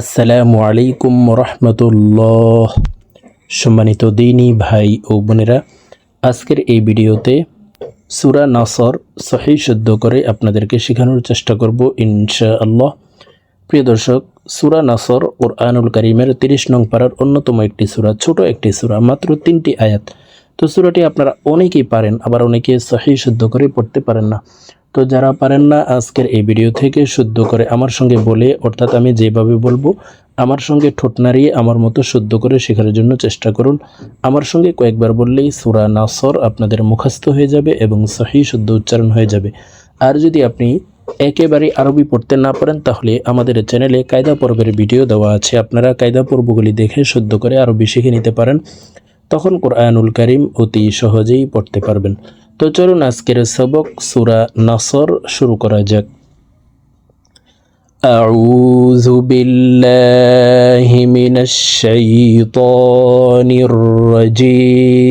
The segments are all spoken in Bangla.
আসসালামু আলাইকুম রহমতুল্লাহ সম্মানিত দিনী ভাই ও বোনেরা, আজকের এই ভিডিওতে সুরা নাসর সহি শুদ্ধ করে আপনাদেরকে শেখানোর চেষ্টা করব ইনশাআল্লাহ। প্রিয় দর্শক, সুরা নাসর আনুল করিমের তিরিশ নং পাড়ার অন্যতম একটি সুরা, ছোট একটি সুরা, মাত্র তিনটি আয়াত। তো সুরাটি আপনারা অনেকেই পারেন, আবার অনেকে সহি শুদ্ধ করে পড়তে পারেন না। তো যারা পারেন না, আজকের এই ভিডিও থেকে শুদ্ধ করে আমার সঙ্গে বলে, অর্থাৎ আমি যেভাবে বলব, আমার সঙ্গে ঠোঁট নাড়িয়ে আমার মতো শুদ্ধ করে শেখার জন্য চেষ্টা করুন। আমার সঙ্গে কয়েকবার বললেই সুরা নাসর আপনাদের মুখস্থ হয়ে যাবে এবং সহি শুদ্ধ উচ্চারণ হয়ে যাবে। আর যদি আপনি একেবারে আরবি পড়তে না পারেন, তাহলে আমাদের চ্যানেলে কায়দা পর্বের ভিডিও দেওয়া আছে। আপনারা কায়দা পর্বগুলি দেখে শুদ্ধ করে আরবি শিখে নিতে পারেন। তখন কোরআনুল করিম অতি সহজেই পড়তে পারবেন। তো চলুন আজকের সবক সুরা নাসর শুরু করা যাক أعوذ بالله من الشيطان الرجيم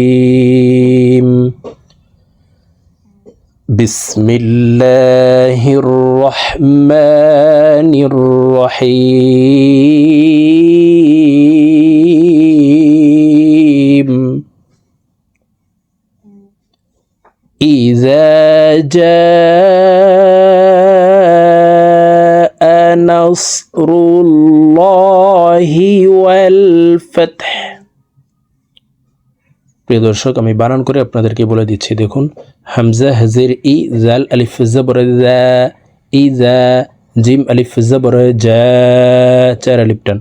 بسم الله الرحمن الرحيم إذا جاء نصر الله والفتح প্রিয় দর্শক আমি বানান করে আপনাদেরকে বলে দিচ্ছি দেখুন হামজা হাজির ই জাল আলিফ জবর জা ই জা জিম আলিফ জবর জা চার আলিফ টান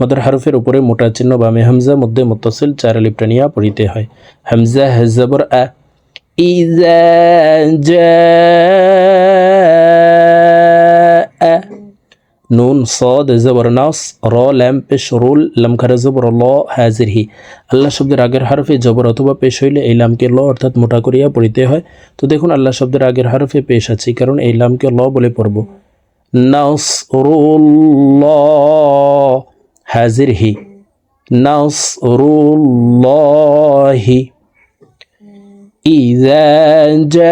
মদর হারফের উপরে মোটা চিহ্ন বামে হামজা মধ্যে মুত্তাসিল চার আলিফ টানিয়া পড়িতে হয় হামজা হাজবর আ إذا جاء নুন صاد زبر নাস র ল্যাম পেশ রুল লাম খারা জবর ল হাজির হি আল্লাহ শব্দের আগের হারফে জবর অথবা পেশ হইলে এই লামকে ল অর্থাৎ মোটা করিয়া পড়িতে হয় তো দেখুন আল্লাহ শব্দের আগের হারফে পেশ আছে কারণ এই লামকে ল বলে পড়ব নাসরুল্লাহ হাজির হি নাসরুল্লাহি إذا جاء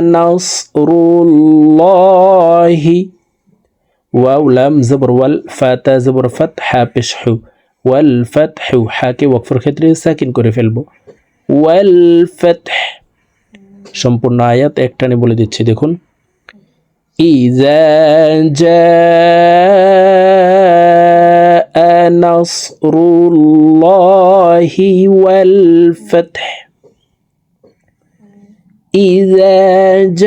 نصر الله واو لام زبر والفتح زبر فتح পেশহু والفتح হাকে ওয়াকফের ক্ষেত্রে সাকিন করে ফেলব والفتح সম্পূর্ণ আয়াত একটানে বলে দিচ্ছি দেখুন إذا جاء نصر الله والفتح. إذا جاء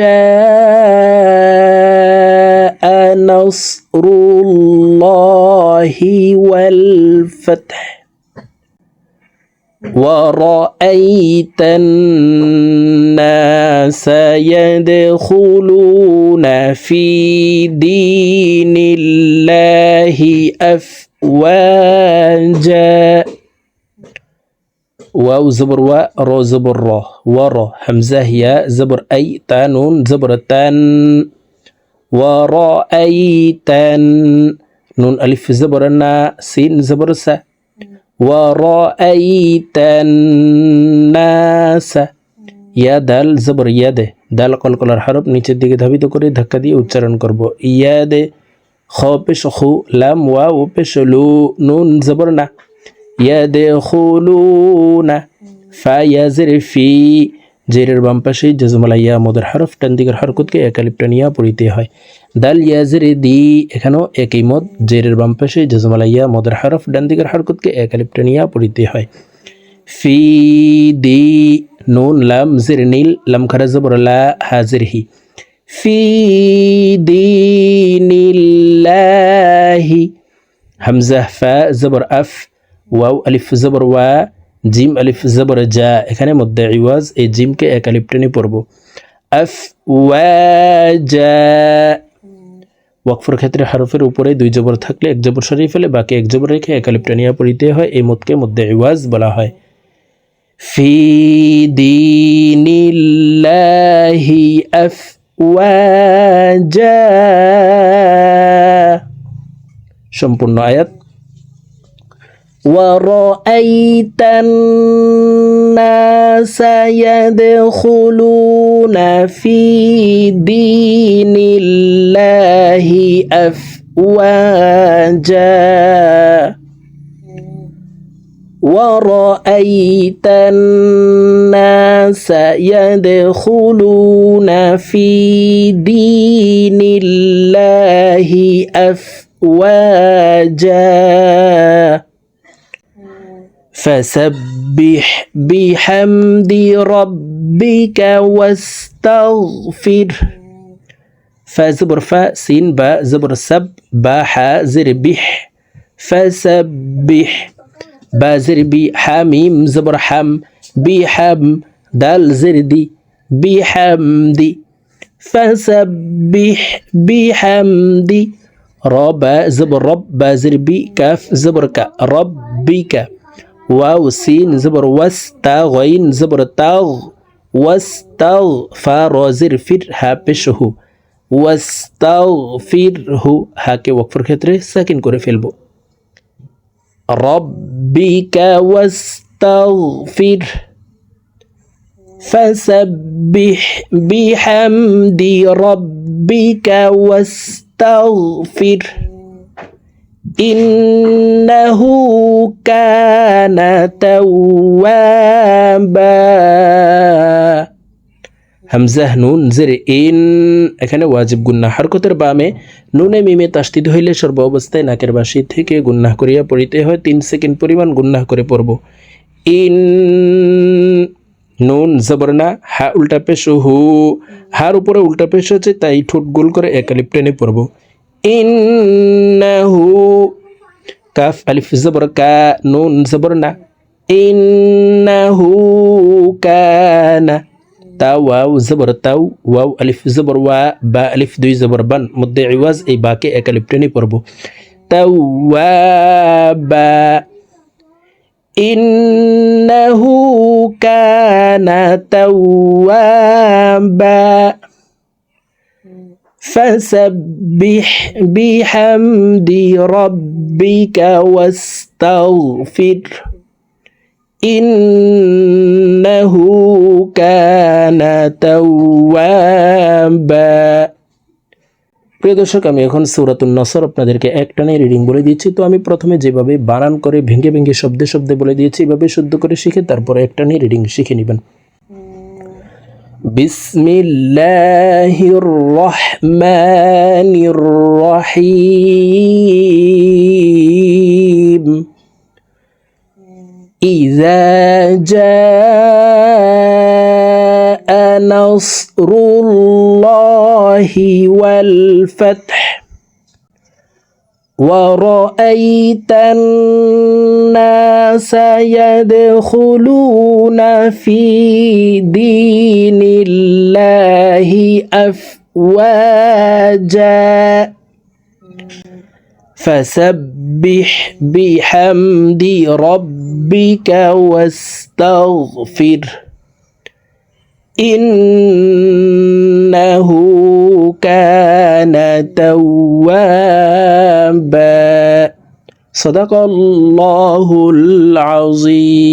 نصر الله والفتح. ورأيت الناس يدخلون في دين الله أفواجا واو زبر و رو زبر را ورا همزة يا زبر أي تانون زبر تان ورأيت نون ألف زبر نا سين زبر سا ورأيت الناس ইয়া দাল জবর ইয়াদে দাল কলকলার হরফ নিচের দিকে ধাবিত করে ধাক্কা দিয়ে উচ্চারণ করব ইয়াদে খ পেশ খু লাম ওয়া ও পেশ লু নুন জবর না ইয়াদে খুলু না ফা জেরের বাম পাশে জজমালা ইয়া মদের হরফ টান দিকের হরকতকে একালিপ টানিয়া পড়িতে হয় দাল ইয়াজের দি এখানেও একই মদ জেরের বাম পাশে জজমালা ইয়া মদের হরফ ডান দিকের হরকতকে একালিপ টানিয়া পড়িতে হয় ফি দি নুন লাম জির নীল লাম খারা জবর লা হাজির হি ফি দীনিল্লাহি, হামজা, ফা, জবর, আফ, ওয়াও, আলিফ, জবর, ওয়া, জিম, আলিফ, জবর এখানে মধ্যে ইওয়াজ, এই জিমকে এক আলিফ টেনে পড়ব। আফ ওয়াজা ওয়াকফর ক্ষেত্রে হারফের উপরে দুই জবর থাকলে এক জবর সরিয়ে ফেলে, বাকি এক জবর রেখে এক আলিফ পড়িতে হয়, এই মতকে মধ্যে ইওয়াজ বলা হয়। ফি দীনিল্লাহি আফওয়াজা সম্পূর্ণ আয়াত ورأيت الناس يدخلون في دين الله أفواجا ورأيت الناس يدخلون في دين الله أفواجا. فسبح بحمد ربك واستغفر. فزبر فا سين با زبر سب با حا زر بح. فسبح. با زر بي حاميم زبر حم بحم دال زر دي بحمدي فسبح بحمدي رب زبر رب با زر بي كاف زبر كا ربك واو سين زبر وستا غين زبر تاغ واستغفر زر ফির হা পেশহু ওয়াস্তাগফিরহু হাকে ওয়াকফের ক্ষেত্রে সাকিন করে ফেলবো রব্বিকা ওয়াস্তাগফির فسبح بحمد ربك واستغفر ইন্নাহু কানা তাওয়াবা হামজাহ নুন জের ইন এখানে ওয়াজিব গুন্নাহ হরকতের বামে নুনে মিমে তাস্তিদ হইলে সর্ব অবস্থায় নাকের বাসি থেকে গুন্নাহ করিয়া পড়িতে হয় তিন সেকেন্ড পরিমাণ গুন্নাহ করে পড়ব ইন নুন, জবরনা, হা উল্টা পেশ হু। হার উপরে উল্টা পেশ হচ্ছে তাই ঠোঁট গোল করে একালিপ টেনে পড়ব। ইন্নাহু। কাফ, আলিফ, জবর, কা, নুন জবর না ইন্নাহু কানা। তা, ওয়াও, জবর, তাও, ওয়াও, আলিফ, জবর, ওয়া, বা, আলিফ, দুই, জবর, বান। মধ্যে ইওয়াজ, এই বাকে এক আলিফ টেনে পড়ব। তাও বা। ইন্নাহু كان توابا. فسبح بحمد ربك واستغفر. إنه كان توابا. প্রিয় দর্শক, আমি এখন সৌরাতুল নসর আপনাদেরকে একটানে রিডিং বলে দিয়েছি। তো আমি প্রথমে যেভাবে বানান করে ভেঙে ভেঙে শব্দে শব্দে বলে দিয়েছি, এভাবে শুদ্ধ করে শিখে তারপরে একটানে রিডিং শিখে নেবেন। বিসমিল্লাহির রহমানির রহিম। ইজা জা نصر الله والفتح. ورأيت الناس يدخلون في دين الله أفواجا. فسبح بحمد ربك واستغفر. إنه كان توابا. صدق الله العظيم.